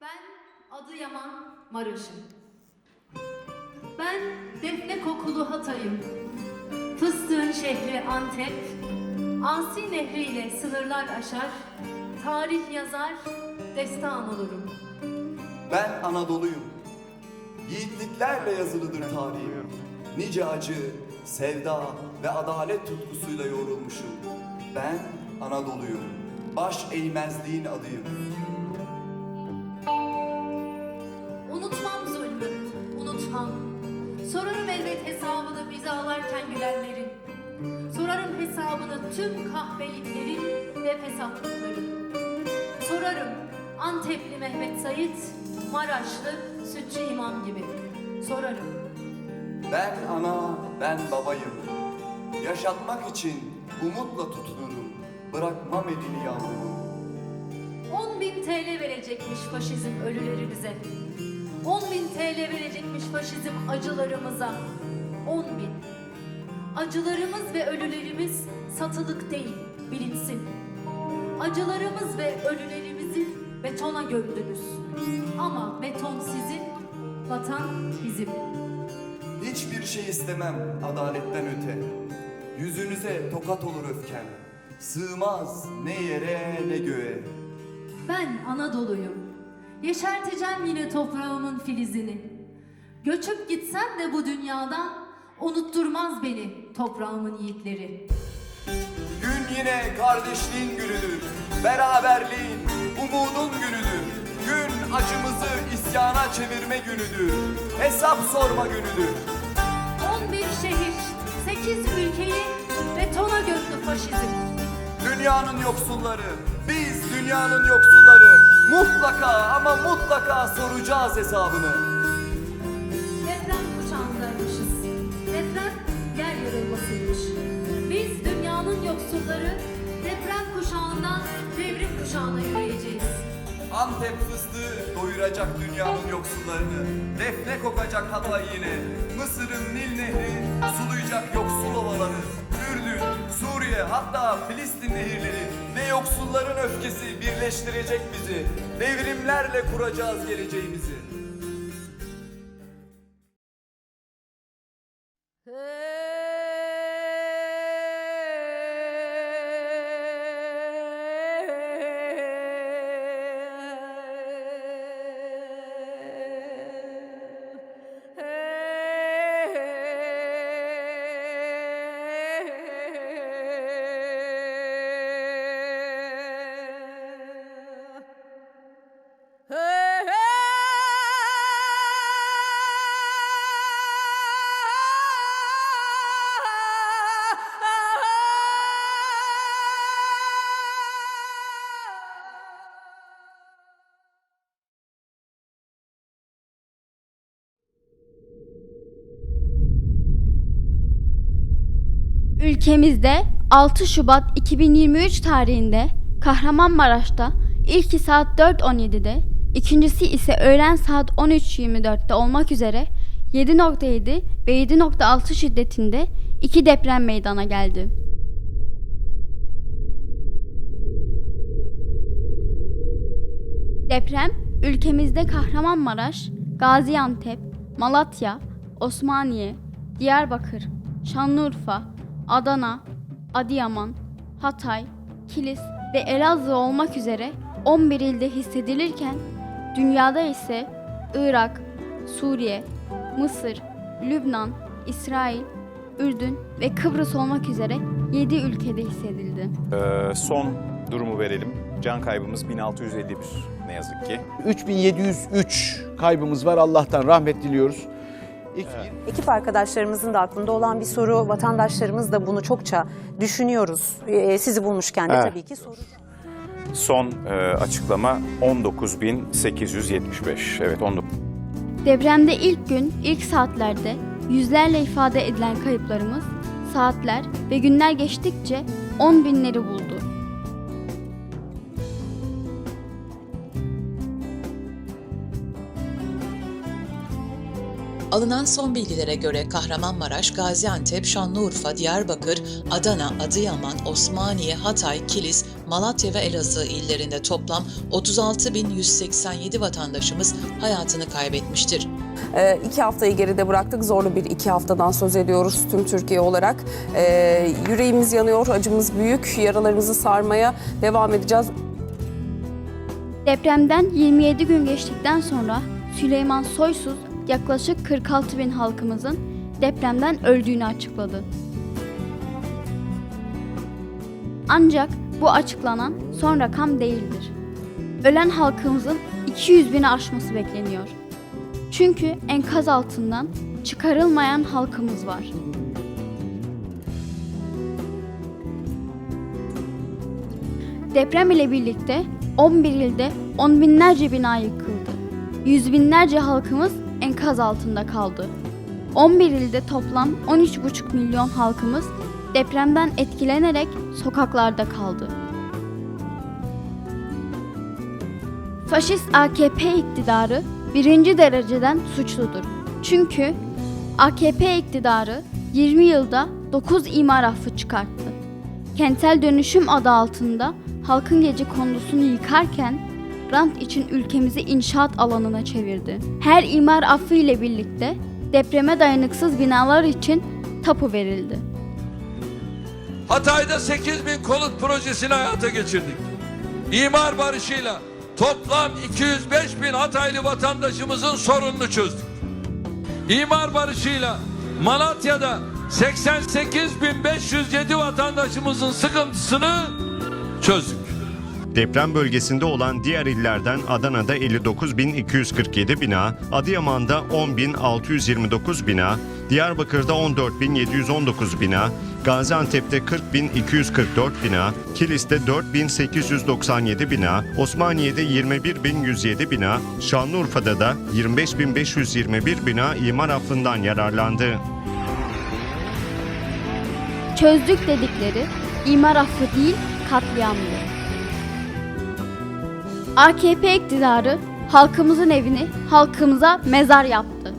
Ben Adıyaman Maraş'ım. Ben defne kokulu Hatay'ım. Fıstığın şehri Antep, Asi nehriyle sınırlar aşar, tarih yazar, destan olurum. Ben Anadolu'yum. Yiğitliklerle yazılıdır tarihim. Nice acı, sevda ve adalet tutkusuyla yoğrulmuşum. Ben Anadolu'yum. Baş eğmezliğin adıyım. Sorarım hesabını tüm kahpeliklerin ve fesatlıkların. Sorarım Antepli Mehmet Sait, Maraşlı Sütçü İmam gibi. Sorarım. Ben ana, ben babayım. Yaşatmak için umutla tutunurum. Bırakmam elini yavrumu. 10 bin TL verecekmiş faşizm ölülerimize. 10 bin TL verecekmiş faşizm acılarımıza. 10 bin. Acılarımız ve ölülerimiz satılık değil, bilinsin. Acılarımız ve ölülerimizi betona gömdünüz. Ama beton sizin, vatan bizim. Hiçbir şey istemem adaletten öte. Yüzünüze tokat olur öfkem. Sığmaz ne yere ne göğe. Ben Anadolu'yum. Yeşerteceğim yine toprağımın filizini. Göçüp gitsem de bu dünyadan unutturmaz beni toprağımın yiğitleri. Gün yine kardeşliğin günüdür. Beraberliğin, umudun günüdür. Gün acımızı isyana çevirme günüdür. Hesap sorma günüdür. 11 şehir, 8 ülkeyi betona gömdü faşizm. Dünyanın yoksulları, biz dünyanın yoksulları. Mutlaka ama mutlaka soracağız hesabını. Antep fıstığı doyuracak dünyanın yoksullarını. Defne kokacak Hatay yine. Mısır'ın Nil nehri sulayacak yoksul ovaları. Ürdün, Suriye hatta Filistin nehirleri ve yoksulların öfkesi birleştirecek bizi. Devrimlerle kuracağız geleceğimizi. Ülkemizde 6 Şubat 2023 tarihinde Kahramanmaraş'ta ilki saat 4.17'de, ikincisi ise öğlen saat 13.24'te olmak üzere 7.7 ve 7.6 şiddetinde iki deprem meydana geldi. Deprem ülkemizde Kahramanmaraş, Gaziantep, Malatya, Osmaniye, Diyarbakır, Şanlıurfa, Adana, Adıyaman, Hatay, Kilis ve Elazığ olmak üzere 11 ilde hissedilirken dünyada ise Irak, Suriye, Mısır, Lübnan, İsrail, Ürdün ve Kıbrıs olmak üzere 7 ülkede hissedildi. Ee, son durumu verelim. Can kaybımız 1651 ne yazık ki. 3703 kaybımız var. Allah'tan rahmet diliyoruz. İlk Ekip arkadaşlarımızın da aklında olan bir soru, vatandaşlarımız da bunu çokça düşünüyoruz. Ee, sizi bulmuşken de Evet. tabii ki soru. Son e, açıklama 19875. Evet 19. Depremde ilk gün, ilk saatlerde yüzlerle ifade edilen kayıplarımız saatler ve günler geçtikçe on binleri buldu. Alınan son bilgilere göre Kahramanmaraş, Gaziantep, Şanlıurfa, Diyarbakır, Adana, Adıyaman, Osmaniye, Hatay, Kilis, Malatya ve Elazığ illerinde toplam 36.187 vatandaşımız hayatını kaybetmiştir. Ee, iki haftayı geride bıraktık. Zorlu bir iki haftadan söz ediyoruz tüm Türkiye olarak. Ee, yüreğimiz yanıyor, acımız büyük. Yaralarımızı sarmaya devam edeceğiz. Depremden 27 gün geçtikten sonra Süleyman Soysuz yaklaşık 46 bin halkımızın depremden öldüğünü açıkladı. Ancak bu açıklanan son rakam değildir. Ölen halkımızın 200 bini aşması bekleniyor. Çünkü enkaz altından çıkarılmayan halkımız var. Deprem ile birlikte 11 ilde on binlerce bina yıkıldı. Yüz binlerce halkımız enkaz altında kaldı. 11 ilde toplam 13,5 milyon halkımız depremden etkilenerek sokaklarda kaldı. Faşist AKP iktidarı birinci dereceden suçludur. Çünkü AKP iktidarı 20 yılda 9 imar affı çıkarttı. Kentsel dönüşüm adı altında halkın gece kondusunu yıkarken rant için ülkemizi inşaat alanına çevirdi. Her imar affı ile birlikte depreme dayanıksız binalar için tapu verildi. Hatay'da 8 bin konut projesini hayata geçirdik. İmar barışıyla toplam 205 bin Hataylı vatandaşımızın sorununu çözdük. İmar barışıyla Malatya'da 88 bin 507 vatandaşımızın sıkıntısını çözdük. Deprem bölgesinde olan diğer illerden Adana'da 59.247 bina, Adıyaman'da 10.629 bina, Diyarbakır'da 14.719 bina, Gaziantep'te 40.244 bina, Kilis'te 4.897 bina, Osmaniye'de 21.107 bina, Şanlıurfa'da da 25.521 bina imar affından yararlandı. Çözdük dedikleri imar affı değil katliamdı. AKP iktidarı halkımızın evini halkımıza mezar yaptı.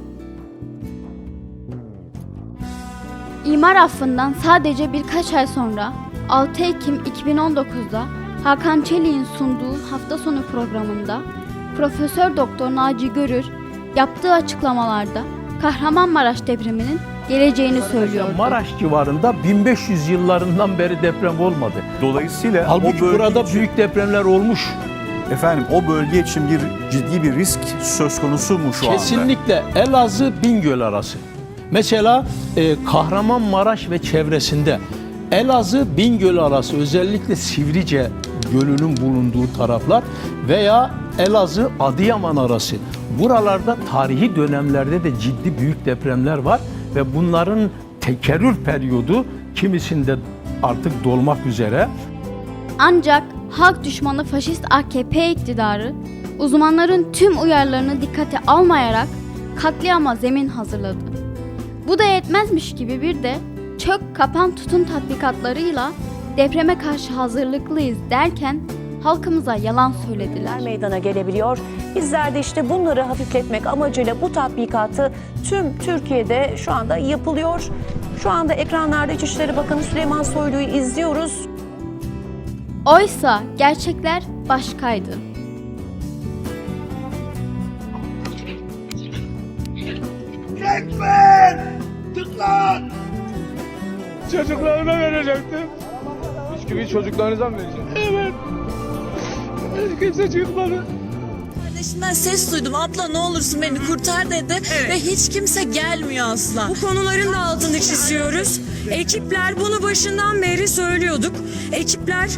İmar affından sadece birkaç ay sonra 6 Ekim 2019'da Hakan Çelik'in sunduğu hafta sonu programında Profesör Doktor Naci Görür yaptığı açıklamalarda Kahramanmaraş depreminin geleceğini söylüyordu. Maraş civarında 1500 yıllarından beri deprem olmadı. Dolayısıyla Halbuki o bölge burada büyük depremler olmuş. Efendim o bölge için bir ciddi bir risk söz konusu mu şu anda? Kesinlikle Elazığ Bingöl arası. Mesela e, Kahramanmaraş ve çevresinde Elazığ Bingöl arası özellikle Sivrice Gölü'nün bulunduğu taraflar veya Elazığ Adıyaman arası. Buralarda tarihi dönemlerde de ciddi büyük depremler var ve bunların tekerrür periyodu kimisinde artık dolmak üzere. Ancak halk düşmanı faşist AKP iktidarı uzmanların tüm uyarılarını dikkate almayarak katliama zemin hazırladı. Bu da yetmezmiş gibi bir de çök kapan tutun tatbikatlarıyla depreme karşı hazırlıklıyız derken halkımıza yalan söylediler. meydana gelebiliyor. Bizler de işte bunları hafifletmek amacıyla bu tatbikatı tüm Türkiye'de şu anda yapılıyor. Şu anda ekranlarda İçişleri Bakanı Süleyman Soylu'yu izliyoruz. Oysa gerçekler başkaydı. Çocuklarına verecektim. Bisküvi çocuklarınıza mı vereceğim? Evet. Kimse çıkmadı. Kardeşimden ses duydum. Abla ne olursun beni kurtar dedi. Ve hiç kimse gelmiyor asla. Bu konuların da altını çiziyoruz. Ekipler bunu başından beri söylüyorduk. Ekipler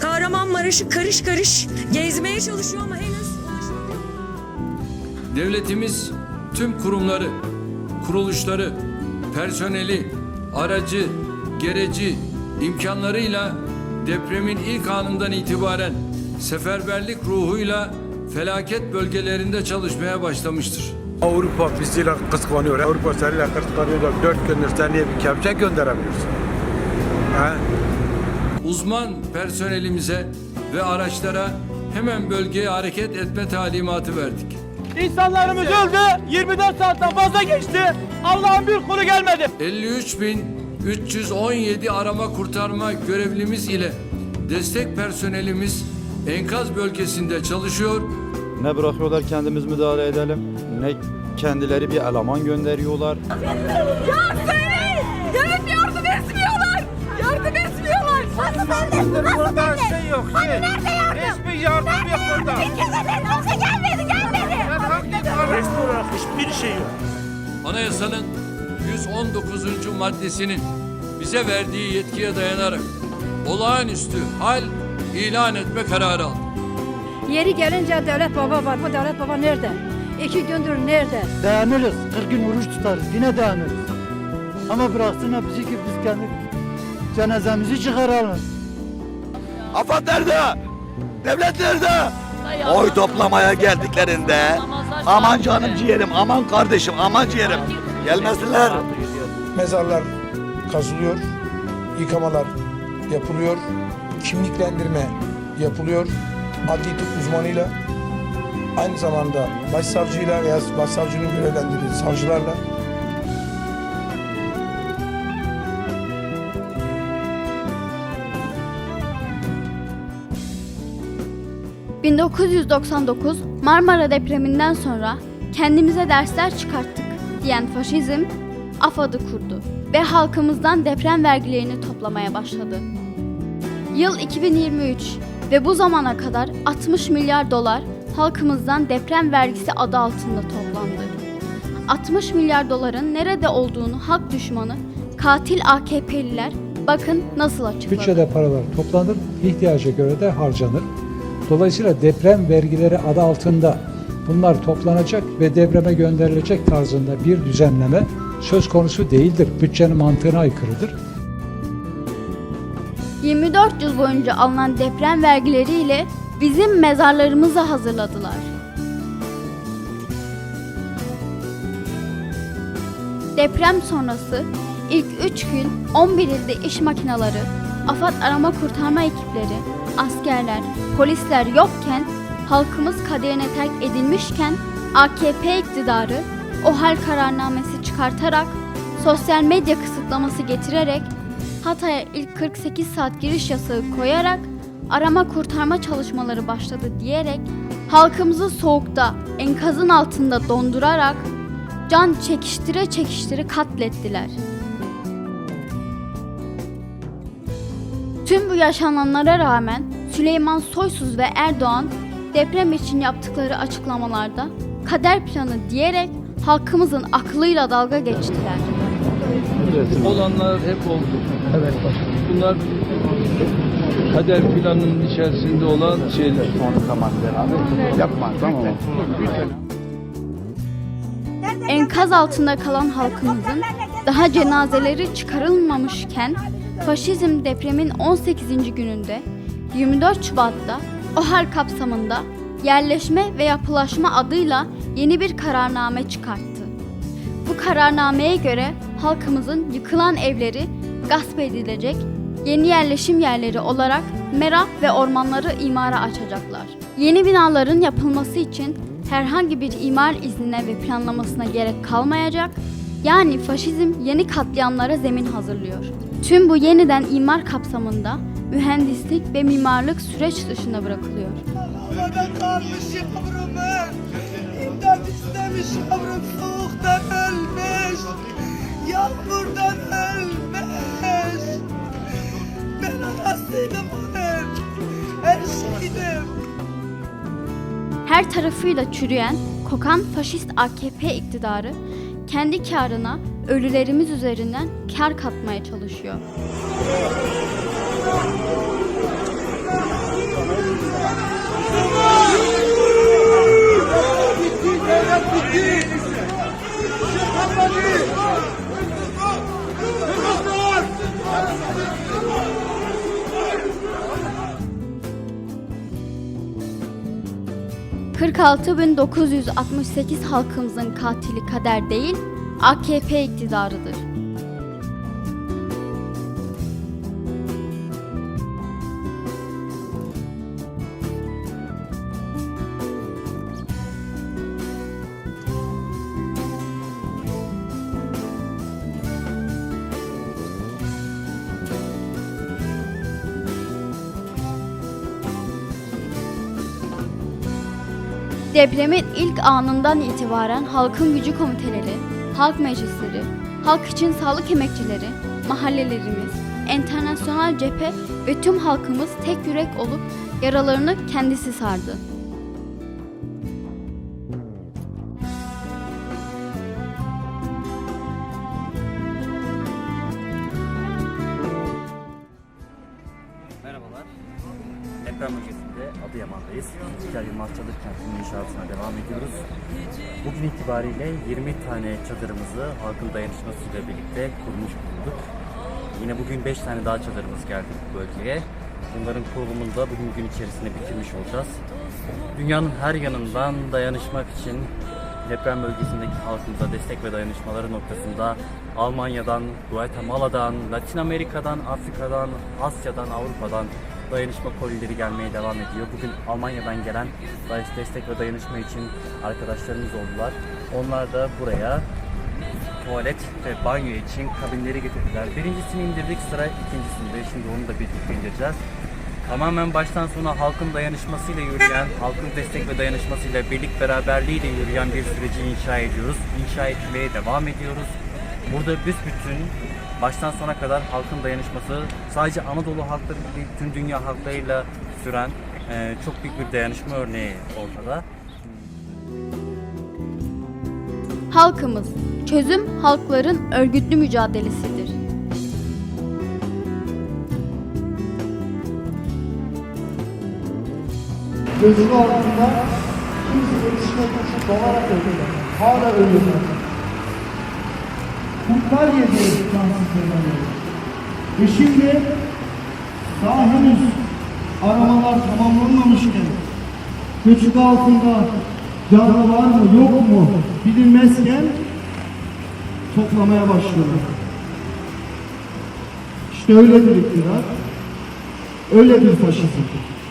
Kahramanmaraş'ı karış karış gezmeye çalışıyor ama henüz Devletimiz tüm kurumları, kuruluşları, personeli, aracı, gereci, imkanlarıyla depremin ilk anından itibaren seferberlik ruhuyla felaket bölgelerinde çalışmaya başlamıştır. Avrupa biziyle kıskanıyor. Avrupa seninle kıskanıyor da dört gündür sen niye bir kepçe gönderemiyorsun? Ha? Uzman personelimize ve araçlara hemen bölgeye hareket etme talimatı verdik. İnsanlarımız öldü. 24 saatten fazla geçti. Allah'ın bir kulu gelmedi. 53.317 arama kurtarma görevlimiz ile destek personelimiz enkaz bölgesinde çalışıyor Ne bırakıyorlar kendimiz müdahale edelim ne kendileri bir eleman gönderiyorlar. Devlet Burada şey yok. Hani nerede yardım? Resmi yardım yok burada. İkizlerin olsa gelmedi gelmedi. Resmi olarak hiçbir şey yok. Anayasanın 119. maddesinin bize verdiği yetkiye dayanarak olağanüstü hal ilan etme kararı aldık. Yeri gelince devlet baba var. Bu devlet baba nerede? İki gündür nerede? Dayanırız. 40 gün oruç tutarız. Yine dayanırız. Ama bıraksınlar bizi ki biz kendi cenazemizi çıkaralım. Afat nerede? Devlet nerede? Oy toplamaya geldiklerinde aman canım ciğerim, aman kardeşim, aman ciğerim. Gelmesinler. Mezarlar kazılıyor, yıkamalar yapılıyor, kimliklendirme yapılıyor adli tıp uzmanıyla aynı zamanda başsavcıyla veya başsavcının görevlendirdiği savcılarla 1999 Marmara depreminden sonra kendimize dersler çıkarttık diyen faşizm AFAD'ı kurdu ve halkımızdan deprem vergilerini toplamaya başladı. Yıl 2023 ve bu zamana kadar 60 milyar dolar halkımızdan deprem vergisi adı altında toplandı. 60 milyar doların nerede olduğunu halk düşmanı, katil AKP'liler bakın nasıl açıkladı. Bütçede paralar toplanır, ihtiyaca göre de harcanır. Dolayısıyla deprem vergileri adı altında bunlar toplanacak ve depreme gönderilecek tarzında bir düzenleme söz konusu değildir. Bütçenin mantığına aykırıdır. 24 yıl boyunca alınan deprem vergileriyle bizim mezarlarımızı hazırladılar. Deprem sonrası ilk 3 gün 11 ilde iş makineleri, AFAD arama kurtarma ekipleri, askerler, polisler yokken, halkımız kaderine terk edilmişken AKP iktidarı o hal kararnamesi çıkartarak, sosyal medya kısıtlaması getirerek Hatay'a ilk 48 saat giriş yasağı koyarak arama kurtarma çalışmaları başladı diyerek halkımızı soğukta enkazın altında dondurarak can çekiştire çekiştire katlettiler. Tüm bu yaşananlara rağmen Süleyman Soysuz ve Erdoğan deprem için yaptıkları açıklamalarda kader planı diyerek halkımızın aklıyla dalga geçtiler. Olanlar hep oldu. Evet Bunlar kader planının içerisinde olan şeyler. Enkaz altında kalan halkımızın daha cenazeleri çıkarılmamışken faşizm depremin 18. gününde 24 Şubat'ta o hal kapsamında yerleşme ve yapılaşma adıyla yeni bir kararname çıkarttı. Bu kararnameye göre halkımızın yıkılan evleri gasp edilecek, yeni yerleşim yerleri olarak mera ve ormanları imara açacaklar. Yeni binaların yapılması için herhangi bir imar iznine ve planlamasına gerek kalmayacak, yani faşizm yeni katliamlara zemin hazırlıyor. Tüm bu yeniden imar kapsamında mühendislik ve mimarlık süreç dışında bırakılıyor. Havada kalmış yavrum İmdat istemiş yavrum soğuktan ölmüş. Yağmurdan ölmüş. Ben anasıydım onun Her şeydim. Her tarafıyla çürüyen, kokan faşist AKP iktidarı kendi karına ölülerimiz üzerinden kar katmaya çalışıyor. ...46.968 halkımızın katili kader değil, AKP iktidarıdır. Depremin ilk anından itibaren halkın gücü komiteleri, halk meclisleri, halk için sağlık emekçileri, mahallelerimiz, internasyonel cephe ve tüm halkımız tek yürek olup yaralarını kendisi sardı. İtibariyle 20 tane çadırımızı halkın dayanışmasıyla birlikte kurmuş bulduk. Yine bugün 5 tane daha çadırımız geldi bu bölgeye. Bunların kurulumunu da bugün gün içerisinde bitirmiş olacağız. Dünyanın her yanından dayanışmak için deprem bölgesindeki halkımıza destek ve dayanışmaları noktasında Almanya'dan, Guatemala'dan, Latin Amerika'dan, Afrika'dan, Asya'dan, Avrupa'dan dayanışma kolileri gelmeye devam ediyor. Bugün Almanya'dan gelen destek ve dayanışma için arkadaşlarımız oldular. Onlar da buraya tuvalet ve banyo için kabinleri getirdiler. Birincisini indirdik sıra ikincisinde. Şimdi onu da birlikte indireceğiz. Tamamen baştan sona halkın dayanışmasıyla yürüyen, halkın destek ve dayanışmasıyla birlik beraberliğiyle yürüyen bir süreci inşa ediyoruz. İnşa etmeye devam ediyoruz. Burada büsbütün baştan sona kadar halkın dayanışması sadece Anadolu halkları değil tüm dünya halklarıyla süren eee, çok büyük bir dayanışma örneği ortada. Halkımız, çözüm halkların örgütlü mücadelesidir. Gözünün altında kimse yetişmek için donarak öldüler. Hala ölüyorlar. Kurtlar yedi cansız bedenleri. Ve şimdi daha henüz aramalar tamamlanmamışken göçük altında canlı var mı yok mu bilinmezken toplamaya başlıyorlar. İşte öyledir iktidar. Öyledir faşizm.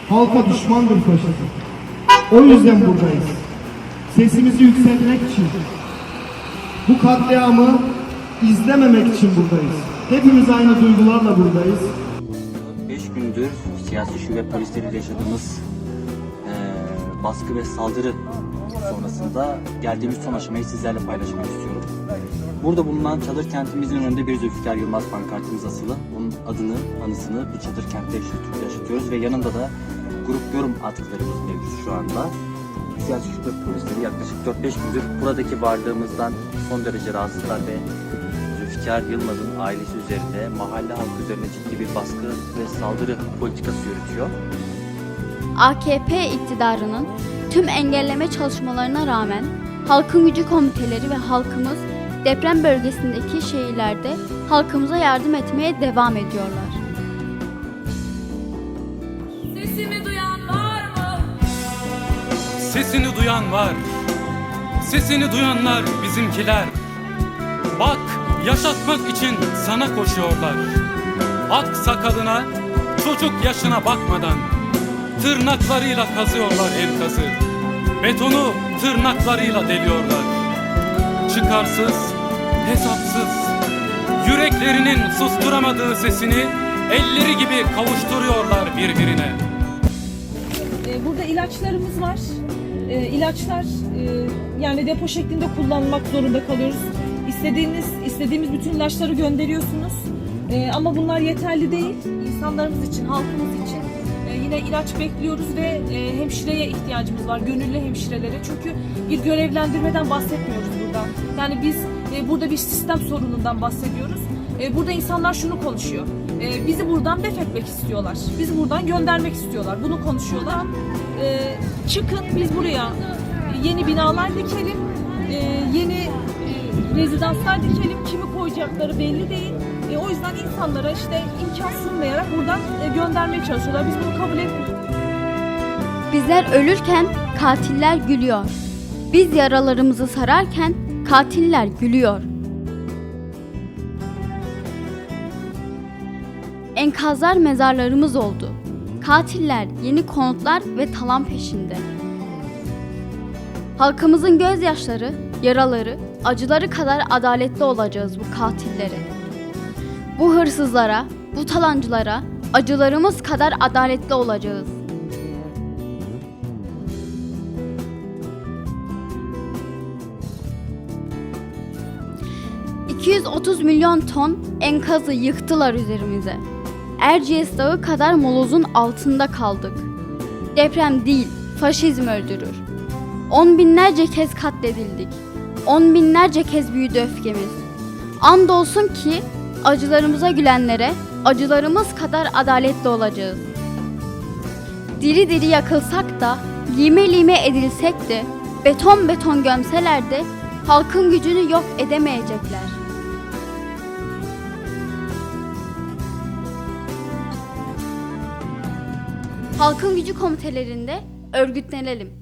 Halka düşmandır faşizm. O yüzden buradayız. Sesimizi yükseltmek için. Bu katliamı izlememek için buradayız. Hepimiz aynı duygularla buradayız. 5 gündür siyasi şube polisleriyle yaşadığımız eee, baskı ve saldırı sonrasında geldiğimiz son aşamayı sizlerle paylaşmak istiyorum. Burada bulunan çadır kentimizin önünde bir Zülfikar Yılmaz pankartımız asılı. Onun adını, anısını bir çadır kentte yaşat- yaşatıyoruz ve yanında da grup yorum atıklarımız mevcut şu anda. Siyasi şube polisleri yaklaşık 4-5 gündür buradaki varlığımızdan son derece rahatsızlar ve Zülfikar Yılmaz'ın ailesi üzerinde, mahalle halkı üzerine ciddi bir baskı ve saldırı politikası yürütüyor. AKP iktidarının tüm engelleme çalışmalarına rağmen halkın gücü komiteleri ve halkımız deprem bölgesindeki şehirlerde halkımıza yardım etmeye devam ediyorlar. Sesimi duyan var mı? Sesini duyan var. Sesini duyanlar bizimkiler. Bak yaşatmak için sana koşuyorlar. Ak sakalına, çocuk yaşına bakmadan tırnaklarıyla kazıyorlar enkazı. Betonu tırnaklarıyla deliyorlar. Çıkarsız, hesapsız, yüreklerinin susturamadığı sesini elleri gibi kavuşturuyorlar birbirine. Ee, Burada ilaçlarımız var. Ee, İlaçlar e, yani depo şeklinde kullanmak zorunda kalıyoruz. İstediğiniz istediğimiz bütün ilaçları gönderiyorsunuz. Ee, ama bunlar yeterli değil. İnsanlarımız için, halkımız için e, yine ilaç bekliyoruz ve e, hemşireye ihtiyacımız var. Gönüllü hemşirelere. Çünkü bir görevlendirmeden bahsetmiyoruz burada. Yani biz e, burada bir sistem sorunundan bahsediyoruz. E, burada insanlar şunu konuşuyor. E, bizi buradan def etmek istiyorlar. Bizi buradan göndermek istiyorlar. Bunu konuşuyorlar. E, çıkın biz buraya yeni binalar dikelim. e, yeni e, rezidanslar dikelim. Kimi koyacakları belli değil. E, o yüzden insanlara işte imkan sunmayarak buradan e, göndermeye çalışıyorlar. Biz bunu kabul etmiyoruz. Bizler ölürken katiller gülüyor. Biz yaralarımızı sararken katiller gülüyor. Enkazlar mezarlarımız oldu. Katiller yeni konutlar ve talan peşinde. Halkımızın gözyaşları, yaraları, acıları kadar adaletli olacağız bu katillere. Bu hırsızlara, bu talancılara acılarımız kadar adaletli olacağız. ...230 milyon ton enkazı yıktılar üzerimize. Erciyes Dağı kadar molozun altında kaldık. Deprem değil, faşizm öldürür. On binlerce kez katledildik. On binlerce kez büyüdü öfkemiz. Andolsun ki acılarımıza gülenlere acılarımız kadar adaletli olacağız. Diri diri yakılsak da, lime lime edilsek de, beton beton gömseler de halkın gücünü yok edemeyecekler. Halkın gücü komitelerinde örgütlenelim.